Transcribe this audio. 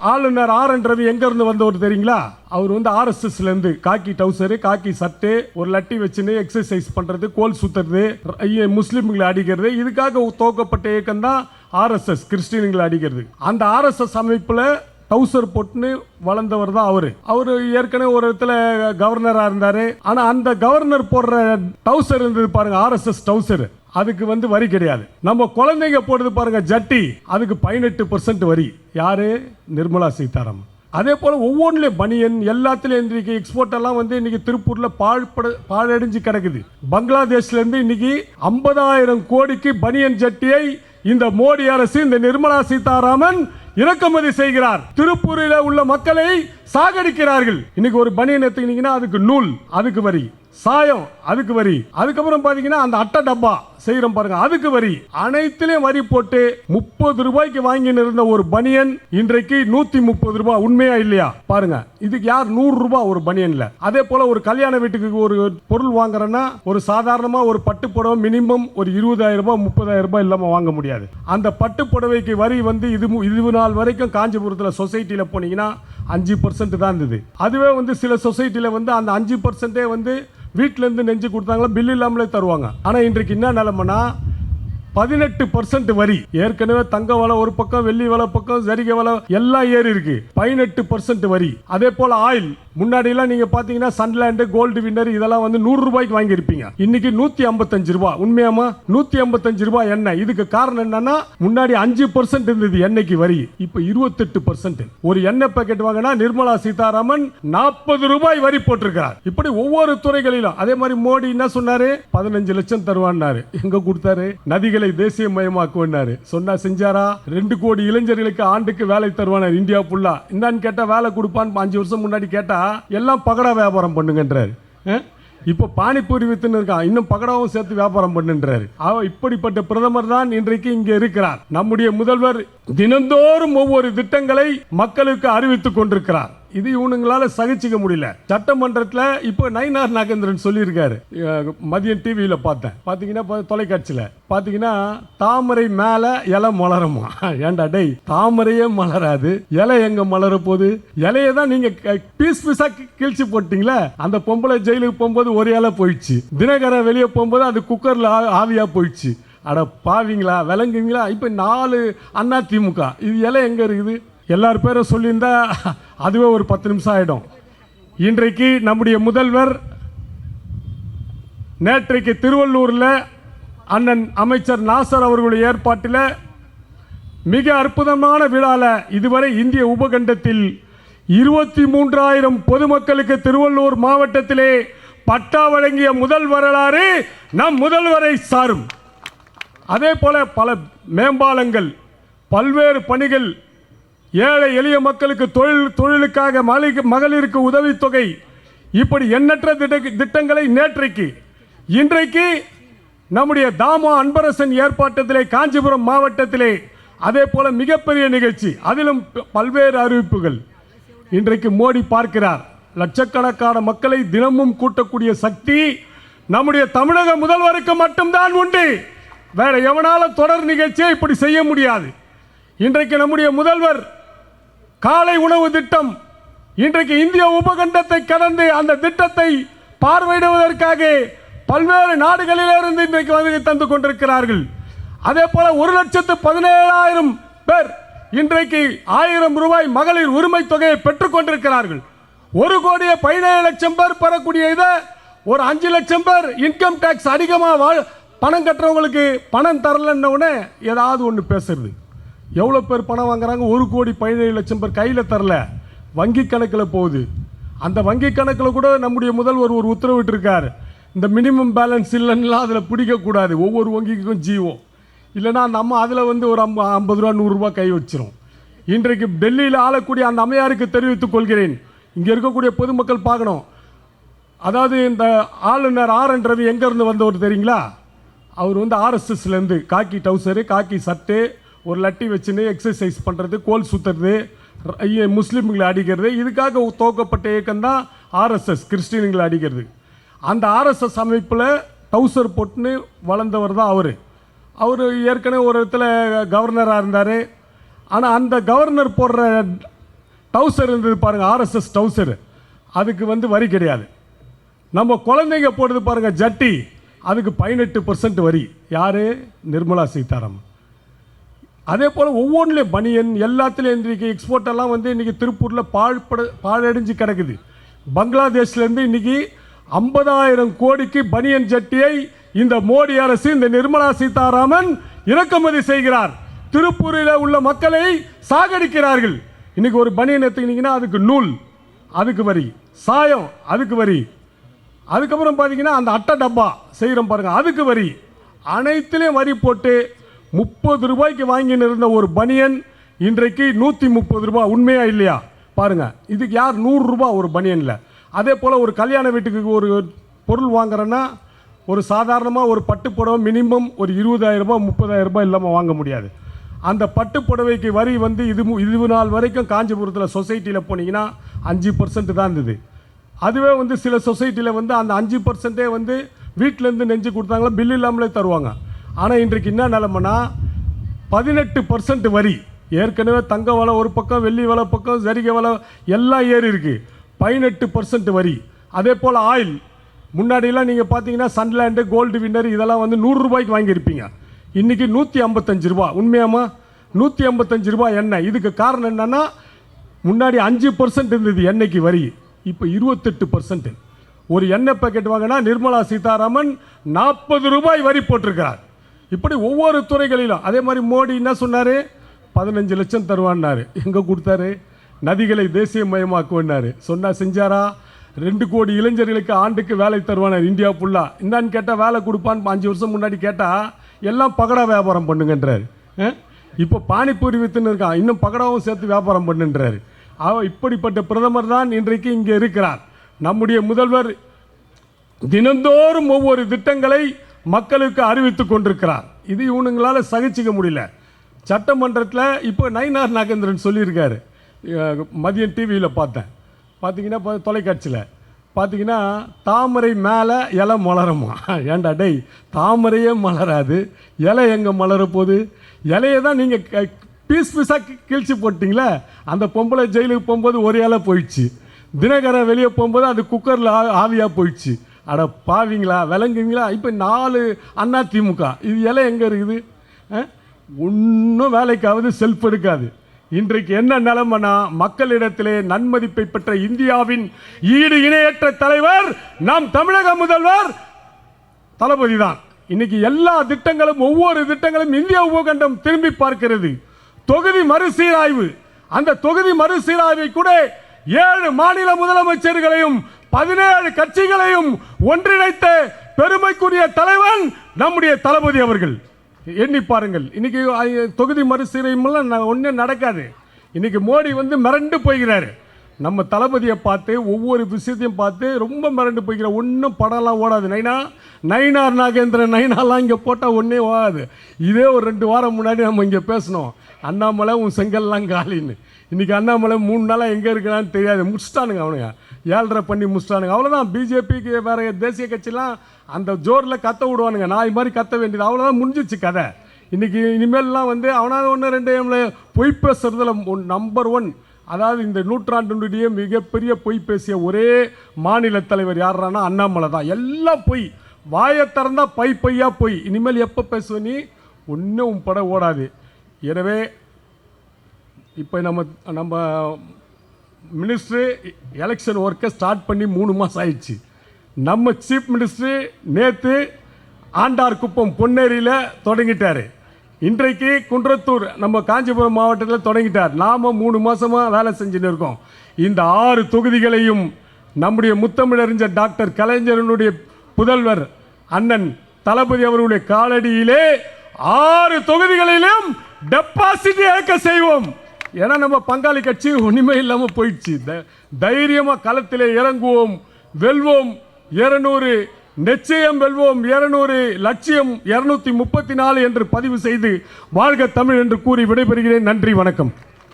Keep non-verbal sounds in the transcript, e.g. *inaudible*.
ஆளுநர் R N Ravi எங்கேருந்து வந்தவர் தெரியுங்களா? அவர் வந்து ஆர்எஸ்எஸ்லேருந்து காக்கி டவுசரு காக்கி சட்டு ஒரு லட்டி வச்சுன்னு எக்ஸசைஸ் பண்ணுறது கோல் சுத்துறது முஸ்லீம்களை அடிக்கிறது இதுக்காக துவக்கப்பட்ட இயக்கம் தான் ஆர்எஸ்எஸ் கிறிஸ்டின்களை அடிக்கிறது. அந்த ஆர்எஸ்எஸ் அமைப்பில் டவுசர் போட்டுன்னு வளர்ந்தவர் தான் அவரு. அவரு ஏற்கனவே ஒரு இடத்துல கவர்னரா இருந்தாரு. ஆனா அந்த கவர்னர் போடுற டவுசர் இருந்தது பாருங்க ஆர்எஸ்எஸ் டவுசர் அதுக்கு வந்து வரி கிடையாது. நம்ம குழந்தைங்க போடுறது பாருங்க ஜட்டி அதுக்கு பதினெட்டு பர்சன்ட் வரி. யாரு? நிர்மலா சீதாராமன். அதே போல் ஒவ்வொன்றிலையும் பனியன் எல்லாத்துலேயும் இன்றைக்கு எக்ஸ்போர்ட் எல்லாம் வந்து இன்றைக்கி திருப்பூரில் பாழ்பட பாழடைஞ்சு கிடக்குது. பங்களாதேஷ்லேருந்து இன்றைக்கி இன்னைக்கு ஐம்பதாயிரம் கோடிக்கு பனியன் ஜட்டியை இந்த மோடி அரசு இந்த நிர்மலா சீதாராமன் இறக்குமதி செய்கிறார். திருப்பூரில் உள்ள மக்களை சாகடிக்கிறார்கள். இன்னைக்கு ஒரு பனியன் எடுத்துக்கிட்டீங்கன்னா அதுக்கு நூல் அதுக்கு வரி. சாயம் அதுக்கு வரி. அதுக்கப்புறம் பார்த்தீங்கன்னா அந்த அட்டை டப்பா. செய்யறோம் பாருங்க. அதுக்கு வரி. அனைத்திலும் வரி போட்டு முப்பது ரூபாய்க்கு வாங்கின்னு இருந்த ஒரு பனியன் இன்றைக்கு நூத்தி முப்பது ரூபாய் உண்மையா இல்லையா? பாருங்க. இதுக்கு யார் நூறு ரூபாய் ஒரு பனியன்ல? அதே போல ஒரு கல்யாண வீட்டுக்கு ஒரு பொருள் வாங்குறேன்னா ஒரு சாதாரணமா ஒரு பட்டு புடவை மினிமம் ஒரு இருபதாயிரம் ரூபாய் முப்பதாயிரம் ரூபாய் இல்லாம வாங்க முடியாது. அந்த பட்டு புடவைக்கு வரி வந்து இது இது நாள் வரைக்கும் காஞ்சிபுரத்தில் சொசைட்டியில் போனீங்கன்னா அஞ்சு பர்சன்ட் தான் இருந்தது. அதுவே வந்து சில சொசைட்டியில் வந்து அந்த அஞ்சு பர்சன்டே வந்து வீட்ல இருந்து நெஞ்சு கொடுத்தாங்களா? பில் இல்லாமலே தருவாங்க. ஆனால் இன்றைக்கு என்ன நிலமைனா பதினெட்டு பர்சன்ட் வரி. ஏற்கனவே தங்க வலை ஒரு பக்கம் வெள்ளி வலை பக்கம் ஜரிகை வலை எல்லாம் ஏறி இருக்கு. பதினெட்டு பர்சன்ட் வரி. அதே போல ஆயில். முன்னாடி எல்லாம் நீங்க பாத்தீங்கன்னா சன்லேண்டு கோல்டு வின்னர் இதெல்லாம் வந்து நூறு ரூபாய்க்கு வாங்கியிருப்பீங்க. இன்னைக்கு நூத்தி ஐம்பத்தஞ்சு ரூபாய் உண்மையாமா நூத்தி ஐம்பத்தஞ்சு ரூபாய் எண்ணெய். இதுக்கு காரணம் என்னன்னா முன்னாடி அஞ்சு பர்சன்ட் இருந்தது எண்ணெய்க்கு வரி. இப்ப இருபத்தெட்டு பர்சன்ட் ஒரு எண்ணெய் பாக்கெட் வாங்கினா நிர்மலா சீதாராமன் நாற்பது ரூபாய் வரி போட்டிருக்கிறார். இப்படி ஒவ்வொரு துறைகளிலும். அதே மாதிரி மோடி என்ன சொன்னாரு? பதினஞ்சு லட்சம் தருவான்னாரு. எங்க கொடுத்தாரு? நதிகளை தேசியமயமாக்குவாரு சொன்னா செஞ்சாரா? ரெண்டு கோடி இளைஞர்களுக்கு ஆண்டுக்கு வேலை தருவானார் இந்தியா ஃபுல்லா இந்தான்னு கேட்டா வேலை கொடுப்பான்னு அஞ்சு வருஷம் முன்னாடி கேட்டா எல்லாம் பகடா வியாபாரம் பண்ணுங்கன்றாரு. இப்போ பானிபூரி வித்துன்னு இருக்கான். இன்னும் பகடாவும் சேர்த்து வியாபாரம் பண்ணுன்றாரு. அவ இப்படிப்பட்ட பிரதமர் தான் இன்றைக்கு இங்கே இருக்கிறார். நம்முடைய முதல்வர் தினந்தோறும் ஒவ்வொரு திட்டங்களை மக்களுக்கு அறிவித்துக் கொண்டிருக்கிறார். இது இவனுங்களால சகிச்சுக்க முடியல. சட்டமன்றத்தில் இப்போ நயினார் நாகேந்திரன் சொல்லியிருக்காரு. மதியம் டிவியில் பார்த்தேன். பார்த்தீங்கன்னா தொலைக்காட்சியில். பார்த்தீங்கன்னா தாமரை மேலே இலை மலருமா? *laughs* ஏன்டா டேய் தாமரையே மலராது. இலை எங்கே மலர போகுது? இலையை தான் நீங்கள் க- பீஸ் பீஸாக கிழிச்சு போட்டிங்களே? அந்த பொம்பளை ஜெயிலுக்கு போகும்போது ஒரு இலை போயிடுச்சு. தினகரன் வெளியே போகும்போது அது குக்கரில் ஆவியாக போயிடுச்சு. அட பாவீங்களா விளங்குங்களா இப்போ நாலு அண்ணா திமுக. இது எல்லாம் எங்கே இருக்குது? எல்லார் பேரும் சொல்லியிருந்தா அதுவே ஒரு பத்து நிமிஷம் ஆகிடும் இன்றைக்கு நம்முடைய முதல்வர் நேற்றைக்கு திருவள்ளூரில் அண்ணன் அமைச்சர் நாசர் அவர்களுடைய ஏற்பாட்டில் மிக அற்புதமான விழால இதுவரை இந்திய உபகண்டத்தில் இருபத்தி மூன்றாயிரம் பொதுமக்களுக்கு திருவள்ளூர் மாவட்டத்திலே பட்டா வழங்கிய முதல் வரலாறு நம் முதல்வரை சாரும். அதே போல் பல மேம்பாலங்கள் பல்வேறு பணிகள் ஏழை எளிய மக்களுக்கு தொழில் தொழிலுக்காக மகளிருக்கு மகளிருக்கு உதவித்தொகை இப்படி எண்ணற்ற திட்ட திட்டங்களை நேற்றைக்கு இன்றைக்கு நம்முடைய தாமா அன்பரசன் ஏற்பாட்டத்திலே காஞ்சிபுரம் மாவட்டத்திலே அதே போல மிகப்பெரிய நிகழ்ச்சி அதிலும் பல்வேறு அறிவிப்புகள். இன்றைக்கு மோடி பார்க்கிறார் லட்சக்கணக்கான மக்களை தினமும் கூட்டக்கூடிய சக்தி நம்முடைய தமிழக முதல்வருக்கு மட்டும்தான் உண்டு. வேற எவனால தொடர் நிகழ்ச்சியை இப்படி செய்ய முடியாது? இன்றைக்கு நம்முடைய முதல்வர் காலை உணவு திட்டம் இன்றைக்கு இந்திய உபகண்டத்தை கடந்து அந்த திட்டத்தை பார்வையிடுவதற்காக பல்வேறு நாடுகளிலிருந்து இன்றைக்கு வந்து தந்து கொண்டிருக்கிறார்கள். அதே போல ஒரு லட்சத்து பதினேழாயிரம் பேர் இன்றைக்கு ஆயிரம் ரூபாய் மகளிர் உரிமை தொகையை பெற்றுக் கொண்டிருக்கிறார்கள். ஒரு கோடியே பதினேழு லட்சம் பேர் பெறக்கூடிய இதை ஒரு அஞ்சு லட்சம் பேர் இன்கம் டேக்ஸ் அதிகமாக வாழ் பணம் கட்டுறவங்களுக்கு பணம் தரலன்ன உடனே ஏதாவது ஒன்று பேசுறது. எவ்வளோ பேர் பணம் வாங்குறாங்க? ஒரு கோடி பதினேழு லட்சம் பேர் கையில் தரல. வங்கி கணக்கில் போகுது. அந்த வங்கி கணக்கில் கூட நம்முடைய முதல்வர் ஒரு உத்தரவிட்டிருக்கார். இந்த மினிமம் பேலன்ஸ் இல்லைன்னா அதில் பிடிக்கக்கூடாது. ஒவ்வொரு வங்கிக்கும் ஜீவம் இல்லைன்னா நம்ம அதில் வந்து ஒரு ஐம்ப ஐம்பது ரூபா நூறுரூவா கை வச்சிரும். இன்றைக்கு டெல்லியில் ஆளக்கூடிய அந்த அம்மையாருக்கு தெரிவித்துக் கொள்கிறேன். இங்கே இருக்கக்கூடிய பொதுமக்கள் பார்க்கணும். அதாவது இந்த ஆளுநர் ஆர் என் ரவி எங்கேருந்து வந்தவர் தெரியுங்களா? அவர் வந்து ஆர்எஸ்எஸ்லேருந்து காக்கி டவுசரு காக்கி சட்டு ஒரு லட்டி வச்சுன்னு எக்ஸசைஸ் பண்ணுறது கோல் சுற்றுறது ஐய, முஸ்லீம்களை அடிக்கிறது. இதுக்காக துவக்கப்பட்ட இயக்கம் தான் ஆர்எஸ்எஸ் கிறிஸ்டின்களை அடிக்கிறது. அந்த ஆர்எஸ்எஸ் அமைப்பில் டவுசர் போட்டுன்னு வளர்ந்தவர் தான் அவர். அவர் ஏற்கனவே ஒரு இடத்துல கவர்னராக இருந்தார். ஆனால் அந்த கவர்னர் போடுற டவுசர் இருந்தது பாருங்கள் ஆர்எஸ்எஸ் டவுசர் அதுக்கு வந்து வரி கிடையாது. நம்ம குழந்தைங்க போடுறது பாருங்கள் ஜட்டி. அதுக்கு பதினெட்டு பர்சன்ட் வரி. யாரு? நிர்மலா சீதாராமன். அதே போல் ஒவ்வொன்றிலையும் பனியன் எல்லாத்துலேயும் இன்றைக்கி எக்ஸ்போர்ட் எல்லாம் வந்து இன்றைக்கி திருப்பூரில் பாழ்பட பாழடைஞ்சு கிடக்குது. பங்களாதேஷ்லேருந்து இன்றைக்கி ஐம்பதாயிரம் கோடிக்கு பனியன் ஜட்டியை இந்த மோடி அரசு இந்த நிர்மலா சீதாராமன் இறக்குமதி செய்கிறார். திருப்பூரில் உள்ள மக்களை சாகடிக்கிறார்கள். இன்னைக்கு ஒரு பனியன் எடுத்துக்கிட்டிங்கன்னா அதுக்கு நூல் அதுக்கு வரி. சாயம் அதுக்கு வரி. அதுக்கப்புறம் பார்த்தீங்கன்னா அந்த அட்டை டப்பா செய்கிறோம் பாருங்கள் அதுக்கு வரி. அனைத்துலேயும் வரி போட்டு முப்பது ரூபாய்க்கு வாங்கின்னு இருந்த ஒரு பனியன் இன்றைக்கு நூற்றி முப்பது ரூபாய் உண்மையா இல்லையா? பாருங்கள் இதுக்கு யார் நூறுரூபா ஒரு பனியனில்? அதே போல் ஒரு கல்யாண வீட்டுக்கு ஒரு பொருள் வாங்குறேன்னா ஒரு சாதாரணமாக ஒரு பட்டு புடவை மினிமம் ஒரு இருபதாயிரரூபா முப்பதாயிரரூபா ரூபாய் இல்லாமல் வாங்க முடியாது. அந்த பட்டு புடவைக்கு வரி வந்து இது மு- இது நாள் வரைக்கும் காஞ்சிபுரத்தில் சொசைட்டியில் போனீங்கன்னா அஞ்சு பர்சன்ட் தான் இருந்தது. அதுவே வந்து சில சொசைட்டியில் வந்து அந்த அஞ்சு பர்சன்ட்டே வந்து வீட்டிலேருந்து நெஞ்சு கொடுத்தாங்களா பில் இல்லாமலே தருவாங்க. ஆனால் இன்றைக்கு என்ன நிலமைனா பதினெட்டு பர்சன்ட் வரி ஏற்கனவே தங்க வலை ஒரு பக்கம் வெள்ளி வலை பக்கம் ஜரிகை வலை எல்லாம் ஏறி இருக்குது பதினெட்டு பர்சன்ட் வரி. அதே போல் ஆயில் முன்னாடியெல்லாம் நீங்கள் பார்த்தீங்கன்னா சன்லேண்டு கோல்டு வின்னர் இதெல்லாம் வந்து நூறுரூபாய்க்கு வாங்கியிருப்பீங்க. இன்றைக்கி நூற்றி ஐம்பத்தஞ்சு ரூபா. உண்மையாமா நூற்றி ஐம்பத்தஞ்சு ரூபா எண்ணெய். இதுக்கு காரணம் என்னென்னா முன்னாடி அஞ்சு பர்சன்ட் இருந்தது எண்ணெய்க்கு வரி. இப்போ இருபத்தெட்டு பர்சன்ட் ஒரு எண்ணெய் பேக்கெட் வாங்கினா நிர்மலா சீதாராமன் நாற்பது ரூபாய் வரி போட்டிருக்கிறார். இப்படி ஒவ்வொரு துறைகளிலும் அதே மாதிரி மோடி என்ன சொன்னார்? பதினஞ்சு லட்சம் தருவான்னாரு. எங்கே கொடுத்தாரு? நதிகளை தேசியமயமாக்குவன்னாரு. சொன்னால் செஞ்சாரா? ரெண்டு கோடி இளைஞர்களுக்கு ஆண்டுக்கு வேலை தருவானார் இந்தியா ஃபுல்லாக இந்தான்னு கேட்டால் வேலை கொடுப்பான்னு அஞ்சு வருஷம் முன்னாடி கேட்டால் எல்லாம் பகடா வியாபாரம் பண்ணுங்கன்றாரு. இப்போ பானிபூரி வித்துன்னு இருக்கான். இன்னும் பகடாவும் சேர்த்து வியாபாரம் பண்ணுன்றாரு. இப்படிப்பட்ட பிரதமர் தான் இன்றைக்கு இங்கே இருக்கிறார். நம்முடைய முதல்வர் தினந்தோறும் ஒவ்வொரு திட்டங்களை மக்களுக்கு அறிவித்துக் கொண்டிருக்கிறார். இது இவனுங்களால் சகிச்சிக்க முடியல. சட்டமன்றத்தில் இப்போ நயினார் நாகேந்திரன் சொல்லியிருக்காரு. மதியம் டிவியில் பார்த்தேன். பார்த்தீங்கன்னா தொலைக்காட்சியில். பார்த்தீங்கன்னா தாமரை மேலே இலை மலருமா? *laughs* ஏன்டா டேய் தாமரையே மலராது. இலை எங்கே மலர போகுது இலையை தான் நீங்கள் பீஸ் பீஸாக கிழிச்சு போட்டிங்களே அந்த பொம்பளை ஜெயிலுக்கு போகும்போது ஒரு ஆளாக போயிடுச்சு. தினகரன் வெளியே போகும்போது அது குக்கரில் ஆவியாக போயிடுச்சு. அட பாவிங்களா விளங்குங்களா இப்போ நாலு அண்ணா திமுக. இது இலை எங்கே இருக்குது? ஒன்றும் வேலைக்காவது செல்ஃப் எடுக்காது. இன்றைக்கு என்ன நிலைமைனா மக்களிடத்திலே நன்மதிப்பை பெற்ற இந்தியாவின் ஈடு இணையற்ற தலைவர் நம் தமிழக முதல்வர் தளபதி தான் இன்னைக்கு எல்லா திட்டங்களும் ஒவ்வொரு திட்டங்களும் இந்திய உபகண்டம் திரும்பி பார்க்கிறது. தொகுதி மறுசீராய்வு. அந்த தொகுதி மறுசீராய்வை கூட ஏழு மாநில முதலமைச்சர்களையும் பதினேழு கட்சிகளையும் ஒன்றிணைத்த பெருமைக்குரிய தலைவன் நம்முடைய தளபதி அவர்கள். எண்ணி பாருங்கள். இன்னைக்கு தொகுதி மறுசீரையும் ஒன்றும் நடக்காது. இன்னைக்கு மோடி வந்து மிரண்டு போகிறாரு. நம்ம தளபதியை பார்த்து ஒவ்வொரு விஷயத்தையும் பார்த்து ரொம்ப மிரண்டு போய்க்கிற ஒன்றும் படம்லாம் ஓடாது. நைனா நைனார் நாகேந்திரன் நைனாலாம் இங்கே போட்டால் ஒன்றே ஓடாது. இதே ஒரு ரெண்டு வாரம் முன்னாடி நம்ம இங்கே பேசணும் அண்ணாமலை உன் செங்கல்லாம் காலின்னு. இன்னைக்கு அண்ணாமலை மூணு நாளாக எங்கே இருக்கிறான்னு தெரியாது. முடிச்சிட்டானுங்க அவனுங்க. ஏழரை பண்ணி முடிச்சிட்டானுங்க. அவ்வளோதான் பிஜேபிக்கு வேற தேசிய கட்சிலாம் அந்த ஜோரில் கத்த விடுவானுங்க. நாய் மாதிரி கத்த வேண்டியது. அவ்வளோதான் முடிஞ்சிச்சு கதை. இன்றைக்கி இனிமேல்லாம் வந்து அவனாவது ஒன்று ரெண்டு பொய் பேசுறதுல நம்பர் ஒன் அதாவது இந்த நூற்றாண்டினுடைய மிகப்பெரிய பொய் பேசிய ஒரே மாநில தலைவர் யாருன்னா அண்ணாமலை தான். எல்லாம் பொய். வாயை திறந்தா பை பையா பொய். இனிமேல் எப்போ பேசுவ நீ? ஒன்றும் பட ஓடாது. எனவே இப்போ நம்ம நம்ம மினிஸ்ட்ரு எலெக்ஷன் ஒர்க்கை ஸ்டார்ட் பண்ணி மூணு மாதம் ஆயிடுச்சு. நம்ம சீஃப் மினிஸ்ட்ரு நேற்று ஆண்டார் குப்பம் பொன்னேரியில் தொடங்கிட்டார். இன்றைக்கு குன்றத்தூர் நம்ம காஞ்சிபுரம் மாவட்டத்தில் தொடங்கிட்டார். நாம் மூணு மாசமாக வேலை செஞ்சுட்டு இருக்கோம். இந்த ஆறு தொகுதிகளையும் நம்முடைய முத்தமிழறிஞர் டாக்டர் கலைஞரனுடைய புதல்வர் அண்ணன் தளபதி அவருடைய காலடியிலே ஆறு தொகுதிகளிலும் டெபாசிட் இழக்க செய்வோம். ஏன்னா நம்ம பங்காளி கட்சி ஒன்றுமே இல்லாமல் போயிடுச்சு. த- தைரியமா களத்திலே இறங்குவோம். வெல்வோம். இருநூறு நிச்சயம் வெல்வோம். இருநூறு லட்சியம் இருநூத்தி முப்பத்தி நாலு என்று பதிவு செய்து வாழ்க தமிழ் என்று கூறி விடைபெறுகிறேன். நன்றி வணக்கம்.